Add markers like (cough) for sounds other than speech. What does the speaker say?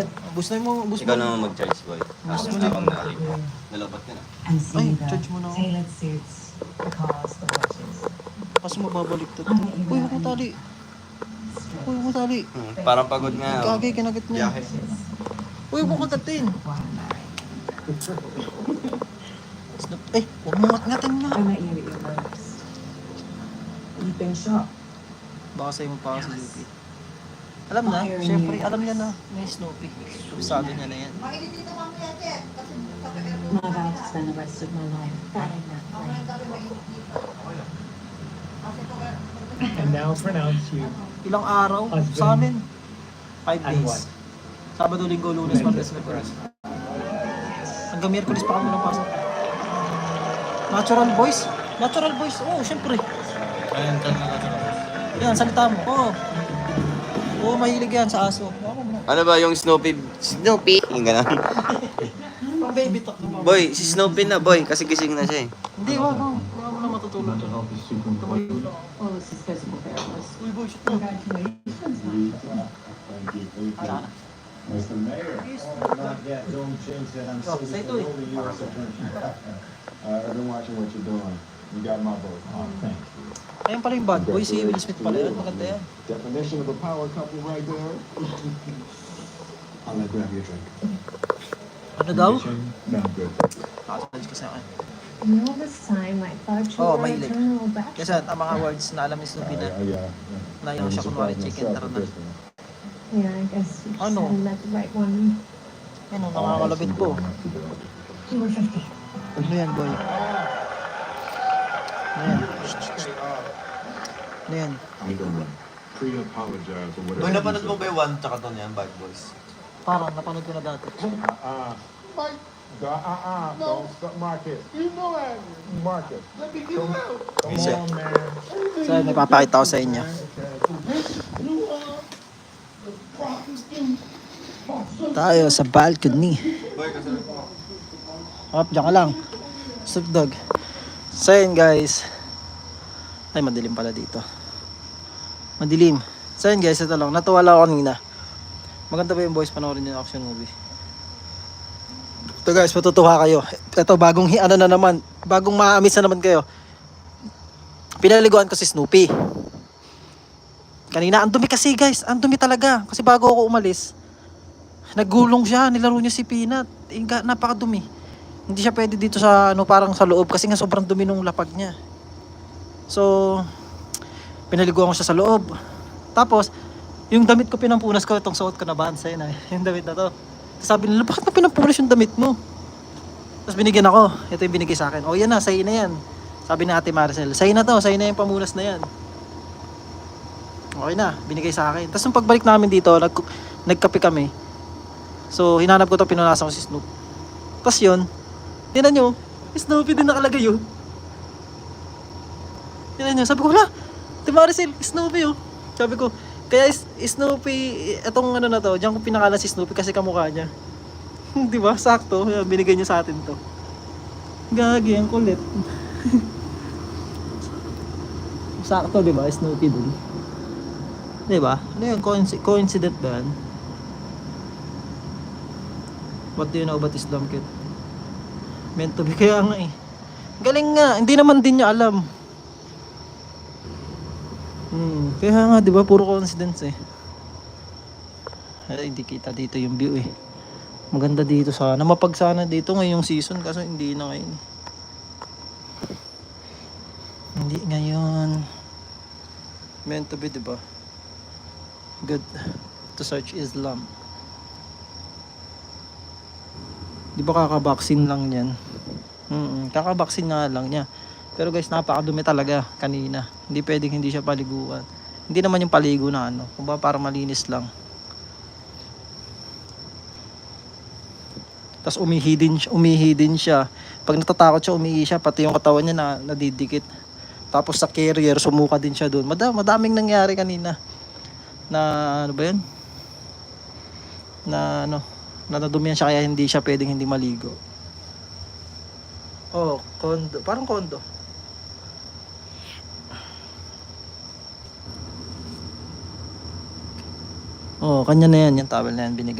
ulit. Bus na mo, bus Ikaw mo. naman mag-charge, boy. Tapos habang nalapat ka na. And Ay, see the charge mo na ako. tailored suits, the watches. Kasi mababalik to. Uy, huwag mo tali. Uy, huwag mo tali. Hmm, parang pagod nga. oh. Kagay, kinagat niya. Biyahe. Uy, huwag mo katatin. One. Eh, huwag mo ngat-ngatin na. I'm at you at your worst. You've been. Baka sa'yo mo pa ako sa Yuki. Alam na, syempre, alam niya na. May Snoopy. Sabi niya na yan. Vowed to spend the rest of my life guarding that flame. And now pronounce you Ilang araw Husband. sa amin? Five and days. what? Sabado, linggo, lunes, martes, miyerkules. Hanggang miyerkules pa kami napasok. Natural voice? Natural voice? Oo, syempre. Ayun, ka na. Yan, salita mo. Oo. Oo, mahilig yan sa aso. Ako. Ano ba yung Snoopy? Snoopy! Yung gano'n. (laughs) Pang baby talk naman. boy, si Snoopy na, boy. Kasi gising na siya eh. Hindi, wag mo. Wag mo na matutulog. Is physical therapist. Uy, boy, shit mo. Congratulations. Mr. Mayor, oh, not yet, don't change that, I'm Oh, so say for to it. all the attention. Uh, I've been watching what you're doing, you got my vote, oh, thank you. Ayun pala yung bad boy, si Will Smith pala yun. Maganda yan. Definition of a power couple right there. (laughs) I'll let grab your drink. Ano daw? No, I'm good. Nakasalit ka sa akin. You know, this time I thought you Oh, were a mahilig. bachelor. Kasi ang mga words na alam ni Snoopy na. Uh, Na yung siya kunwari chicken, tara na. Yeah, I guess you just Ano? hadn't met the right one. Yan o, nakakalabit po. You 50. Ano yan, boy? Ano yan? Ano yan? Pre-apologize or whatever. Boy, napanood mo ba yung one tsaka Bad Boys? Parang napanood ko na dati. Uh, Mike, uh-uh, don't stop Marcus. You know that. Marcus. Let me get out. Come Isa. on, man. So, may papakita ko sa inyo. Tayo sa balcony. Boy, kasi Hop, dyan ka lang. Snoop Dogg. So yun guys. Ay, madilim pala dito. Madilim. So yun guys, ito lang. Natuwa lang ako kanina. Maganda ba yung boys panoorin yung action movie? Ito guys, matutuwa kayo. Ito, bagong ano na naman. Bagong maamis na naman kayo. Pinaliguan ko si Snoopy. Kanina, ang dumi kasi guys. Ang dumi talaga. Kasi bago ako umalis, Naggulong siya, nilaro niya si Peanut. Eh, napakadumi. Hindi siya pwede dito sa ano parang sa loob kasi nga sobrang dumi nung lapag niya. So, pinaliguan ko siya sa loob. Tapos, yung damit ko pinampunas ko, itong suot ko na bansa yun, eh. (laughs) yung damit na to. Sabi nila, bakit mo pinampunas yung damit mo? Tapos binigyan ako, ito yung binigay sa akin. O yan na, sa'yo na yan. Sabi ni Ate Maricel, sa'yo na to, sa'yo na yung pamunas na yan. Okay na, binigay sa akin. Tapos nung pagbalik namin dito, nag, nagkape kami. So, hinanap ko to, pinunasan ko si Snoop. Tapos yun, tinan nyo, Snoopy din nakalagay yun. Tinan nyo, sabi ko, wala, Ate Maricel, Snoopy oh. Sabi ko, kaya is, Snoopy, etong ano na to, diyan ko pinakalan si Snoopy kasi kamukha niya. (laughs) Di ba? Sakto, binigay niya sa atin to. Gagi, ang kulit. (laughs) Sakto, di ba? Snoopy din. Di ba? Ano yun? Coinci- coincident ba yan? What do you know about Islam, kid? Meant to be. Kaya nga eh. Galing nga. Hindi naman din niya alam. Hmm. Kaya nga, di ba? Puro coincidence eh. Ay, hindi kita dito yung view eh. Maganda dito sana. Mapagsana dito ngayong season kaso hindi na ngayon. Hindi ngayon. Meant to be, di ba? Good to search Islam. Di ba kakabaksin lang yan? Mm kakabaksin nga lang niya. Pero guys, napakadumi talaga kanina. Hindi pwedeng hindi siya paliguan. Hindi naman yung paligo na ano. Kung ba parang malinis lang. Tapos umihi din, umihi din siya. Pag natatakot siya, umihi siya. Pati yung katawan niya na nadidikit. Tapos sa carrier, sumuka din siya doon. Mada, madaming nangyari kanina. Na ano ba yun? Na ano, na nadumihan siya kaya hindi siya pwedeng hindi maligo. Oh, kondo. Parang kondo. Oh, kanya na yan. Yung towel na yan binigay.